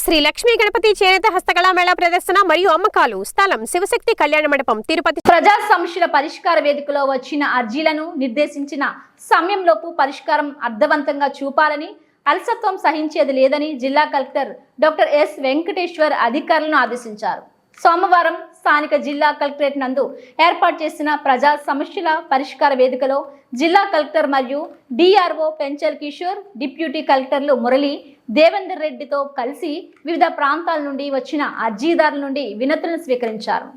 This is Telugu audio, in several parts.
శ్రీ లక్ష్మీ గణపతి చేనేత హస్తకళా మేళా ప్రదర్శన మరియు అమ్మకాలు స్థలం శివశక్తి కళ్యాణ మండపం తిరుపతి ప్రజా సమస్యల పరిష్కార వేదికలో వచ్చిన అర్జీలను నిర్దేశించిన సమయంలోపు పరిష్కారం అర్థవంతంగా చూపాలని అలసత్వం సహించేది లేదని జిల్లా కలెక్టర్ డాక్టర్ ఎస్ వెంకటేశ్వర్ అధికారులను ఆదేశించారు. సోమవారం స్థానిక జిల్లా కలెక్టరేట్ నందు ఏర్పాటు చేసిన ప్రజా సమస్యల పరిష్కార వేదికలో జిల్లా కలెక్టర్ మరియు డిఆర్ఓ పెంచల్ కిషోర్ డిప్యూటీ కలెక్టర్లు మురళి దేవేందర్ రెడ్డితో కలిసి వివిధ ప్రాంతాల నుండి వచ్చిన అర్జీదారుల నుండి వినతులను స్వీకరించారు.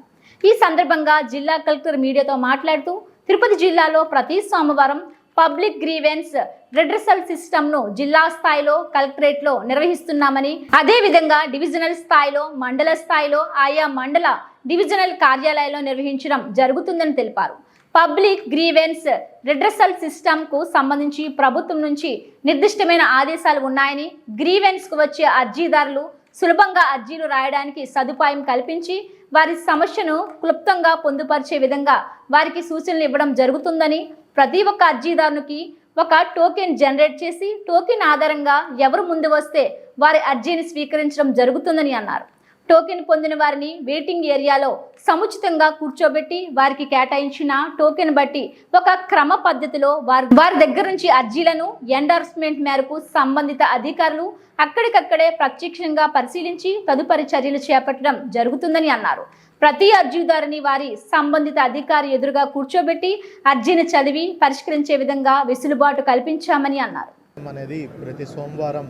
ఈ సందర్భంగా జిల్లా కలెక్టర్ మీడియాతో మాట్లాడుతూ తిరుపతి జిల్లాలో ప్రతి సోమవారం పబ్లిక్ గ్రీవెన్స్ రిడ్రసల్ సిస్టమ్ను జిల్లా స్థాయిలో కలెక్టరేట్లో నిర్వహిస్తున్నామని అదే విధంగా డివిజనల్ స్థాయిలో మండల స్థాయిలో ఆయా మండల డివిజనల్ కార్యాలయాల్లో నిర్వహించడం జరుగుతుందని తెలిపారు. పబ్లిక్ గ్రీవెన్స్ రిడ్రసల్ సిస్టమ్కు సంబంధించి ప్రభుత్వం నుంచి నిర్దిష్టమైన ఆదేశాలు ఉన్నాయని గ్రీవెన్స్కు వచ్చే అర్జీదారులు సులభంగా అర్జీలు రాయడానికి సదుపాయం కల్పించి వారి సమస్యను క్లుప్తంగా పొందుపరిచే విధంగా వారికి సూచనలు ఇవ్వడం జరుగుతుందని ప్రతి ఒక్క అర్జీదారునికి ఒక టోకెన్ జనరేట్ చేసి టోకెన్ ఆధారంగా ఎవరు ముందు వస్తే వారి అర్జీని స్వీకరించడం జరుగుతుందని అన్నారు. టోకెన్ పొందిన వారిని వెయిటింగ్ ఏరియాలో సముచితంగా కూర్చోబెట్టి వారికి కేటాయించిన టోకెన్ బట్టి ఒక క్రమ పద్ధతిలో వారి వారి దగ్గర నుంచి అర్జీలను ఎండార్స్మెంట్ మేరకు సంబంధిత అధికారులు అక్కడికక్కడే ప్రత్యక్షంగా పరిశీలించి తదుపరి చర్యలు చేపట్టడం జరుగుతుందని అన్నారు. ప్రతి అర్జీదారుని వారి సంబంధిత అధికారి ఎదురుగా కూర్చోబెట్టి అర్జీని చదివి పరిష్కరించే విధంగా వెసులుబాటు కల్పించామని అన్నారు. అనేది ప్రతి సోమవారం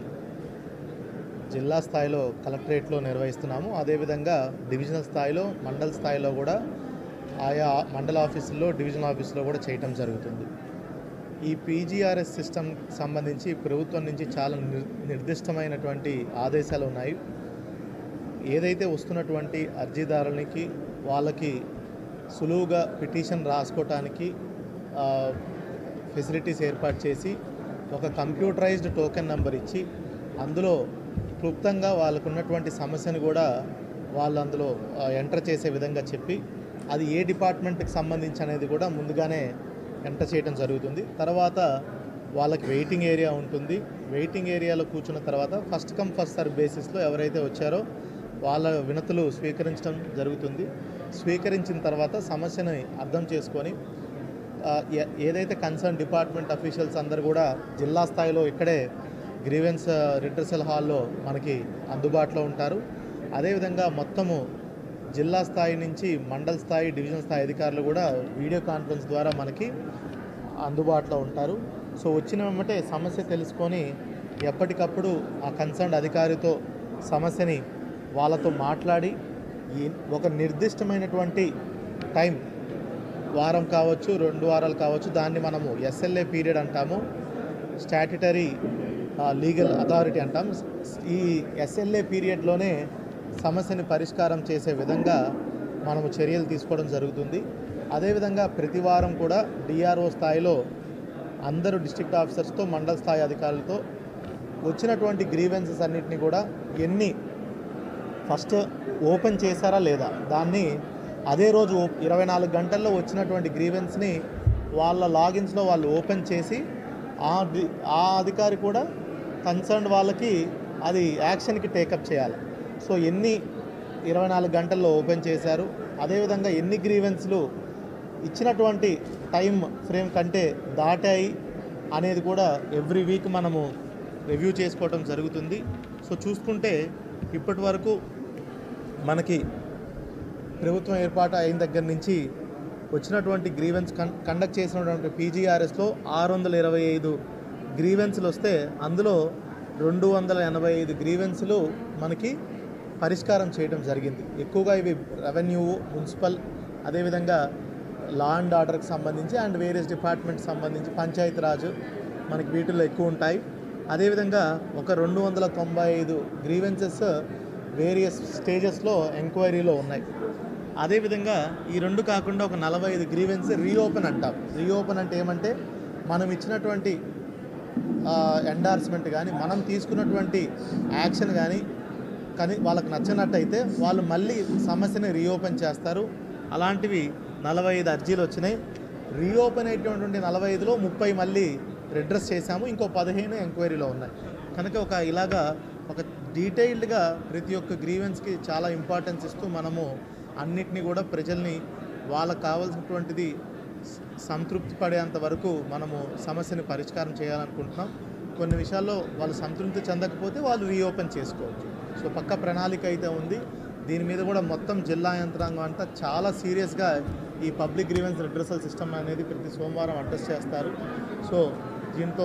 జిల్లా స్థాయిలో కలెక్టరేట్లో నిర్వహిస్తున్నాము. అదేవిధంగా డివిజనల్ స్థాయిలో మండల స్థాయిలో కూడా ఆయా మండల ఆఫీసుల్లో డివిజనల్ ఆఫీసులో కూడా చేయటం జరుగుతుంది. ఈ పీజీఆర్ఎస్ సిస్టమ్ సంబంధించి ప్రభుత్వం నుంచి చాలా నిర్దిష్టమైనటువంటి ఆదేశాలు ఉన్నాయి. ఏదైతే వస్తున్నటువంటి అర్జీదారులకి వాళ్ళకి సులువుగా పిటిషన్ రాసుకోవటానికి ఫెసిలిటీస్ ఏర్పాటు చేసి ఒక కంప్యూటరైజ్డ్ టోకెన్ నెంబర్ ఇచ్చి అందులో క్లుప్తంగా వాళ్ళకు ఉన్నటువంటి సమస్యను కూడా వాళ్ళు అందులో ఎంటర్ చేసే విధంగా చెప్పి అది ఏ డిపార్ట్మెంట్కి సంబంధించి అనేది కూడా ముందుగానే ఎంటర్ చేయడం జరుగుతుంది. తర్వాత వాళ్ళకి వెయిటింగ్ ఏరియా ఉంటుంది. వెయిటింగ్ ఏరియాలో కూర్చున్న తర్వాత ఫస్ట్ కమ్ ఫస్ట్ సర్వ్ బేసిస్లో ఎవరైతే వచ్చారో వాళ్ళ వినతులు స్వీకరించడం జరుగుతుంది. స్వీకరించిన తర్వాత సమస్యని అర్థం చేసుకొని ఏ- ఏదైతే కన్సర్న్ డిపార్ట్మెంట్ అఫీషియల్స్ అందరు కూడా జిల్లా స్థాయిలో ఇక్కడే గ్రీవెన్స్ రిటర్సల్ హాల్లో మనకి అందుబాటులో ఉంటారు. అదేవిధంగా మొత్తము జిల్లా స్థాయి నుంచి మండల స్థాయి డివిజన్ స్థాయి అధికారులు కూడా వీడియో కాన్ఫరెన్స్ ద్వారా మనకి అందుబాటులో ఉంటారు. సో వచ్చిన వెంబటే సమస్య తెలుసుకొని ఎప్పటికప్పుడు ఆ కన్సర్న్ అధికారితో సమస్యని వాళ్ళతో మాట్లాడి ఈ- ఒక నిర్దిష్టమైనటువంటి టైం వారం కావచ్చు రెండు వారాలు కావచ్చు దాన్ని మనము ఎస్ఎల్ఏ పీరియడ్ అంటాము. స్టాట్యుటరీ లీగల్ అథారిటీ అంటాం. ఈ ఎస్ఎల్ఏ పీరియడ్లోనే సమస్యని పరిష్కారం చేసే విధంగా మనము చర్యలు తీసుకోవడం జరుగుతుంది. అదేవిధంగా ప్రతి వారం కూడా డిఆర్ఓ స్థాయిలో అందరూ డిస్ట్రిక్ట్ ఆఫీసర్స్తో మండల స్థాయి అధికారులతో వచ్చినటువంటి గ్రీవెన్సెస్ అన్నిటిని కూడా ఎన్ని ఫస్ట్ ఓపెన్ చేశారా లేదా దాన్ని అదే రోజు ఇరవై నాలుగు గంటల్లో వచ్చినటువంటి గ్రీవెన్స్ని వాళ్ళ లాగిన్స్లో వాళ్ళు ఓపెన్ చేసి ఆ అధికారి కూడా కన్సర్న్ వాళ్ళకి అది యాక్షన్కి టేకప్ చేయాలి. సో ఎన్ని ఇరవై నాలుగు గంటల్లో ఓపెన్ చేశారు అదేవిధంగా ఎన్ని గ్రీవెన్స్లు ఇచ్చినటువంటి టైం ఫ్రేమ్ కంటే దాటాయి అనేది కూడా ఎవ్రీ వీక్ మనము రివ్యూ చేసుకోవడం జరుగుతుంది. సో చూసుకుంటే ఇప్పటి వరకు మనకి ప్రభుత్వం ఏర్పాటు అయిన దగ్గర నుంచి వచ్చినటువంటి గ్రీవెన్స్ కన్ కండక్ట్ చేసినటువంటి పీజీఆర్ఎస్లో ఆరు వందల ఇరవై ఐదు గ్రీవెన్స్లు వస్తే అందులో రెండు వందల ఎనభై ఐదు గ్రీవెన్స్లు మనకి పరిష్కారం చేయడం జరిగింది. ఎక్కువగా ఇవి రెవెన్యూ మున్సిపల్ అదేవిధంగా లా అండ్ ఆర్డర్కి సంబంధించి అండ్ వేరియస్ డిపార్ట్మెంట్కి సంబంధించి పంచాయతీరాజ్ మనకి వీటిల్లో ఎక్కువ ఉంటాయి. అదేవిధంగా ఒక రెండు వందల తొంభై ఐదు గ్రీవెన్సెస్ వేరియస్ స్టేజెస్లో ఎంక్వైరీలో ఉన్నాయి. అదేవిధంగా ఈ రెండు కాకుండా ఒక నలభై ఐదు గ్రీవెన్స్ రీఓపెన్ అంటాం. రీఓపెన్ అంటే ఏమంటే మనం ఇచ్చినటువంటి ఎండార్స్మెంట్ కానీ మనం తీసుకున్నటువంటి యాక్షన్ కానీ కానీ వాళ్ళకి నచ్చినట్టయితే వాళ్ళు మళ్ళీ సమస్యని రీఓపెన్ చేస్తారు. అలాంటివి నలభై ఐదు అర్జీలు వచ్చినాయి. రీఓపెన్ అయినటువంటి నలభై ఐదులో ముప్పై మళ్ళీ రిడ్రెస్ చేశాము. ఇంకో పదిహేను ఎంక్వైరీలో ఉన్నాయి. కనుక ఒక ఇలాగా ఒక డీటెయిల్డ్గా ప్రతి ఒక్క గ్రీవెన్స్కి చాలా ఇంపార్టెన్స్ ఇస్తూ మనము అన్నిటినీ కూడా ప్రజల్ని వాళ్ళకు కావాల్సినటువంటిది సంతృప్తి పడేంత వరకు మనము సమస్యని పరిష్కారం చేయాలనుకుంటున్నాం. కొన్ని విషయాల్లో వాళ్ళు సంతృప్తి చెందకపోతే వాళ్ళు రీఓపెన్ చేసుకోవచ్చు. సో పక్క ప్రణాళిక అయితే ఉంది. దీని మీద కూడా మొత్తం జిల్లా యంత్రాంగం అంతా చాలా సీరియస్గా ఈ పబ్లిక్ గ్రీవెన్స్ రిడ్రసల్ సిస్టమ్ అనేది ప్రతి సోమవారం అడ్రస్ చేస్తారు. సో దీంతో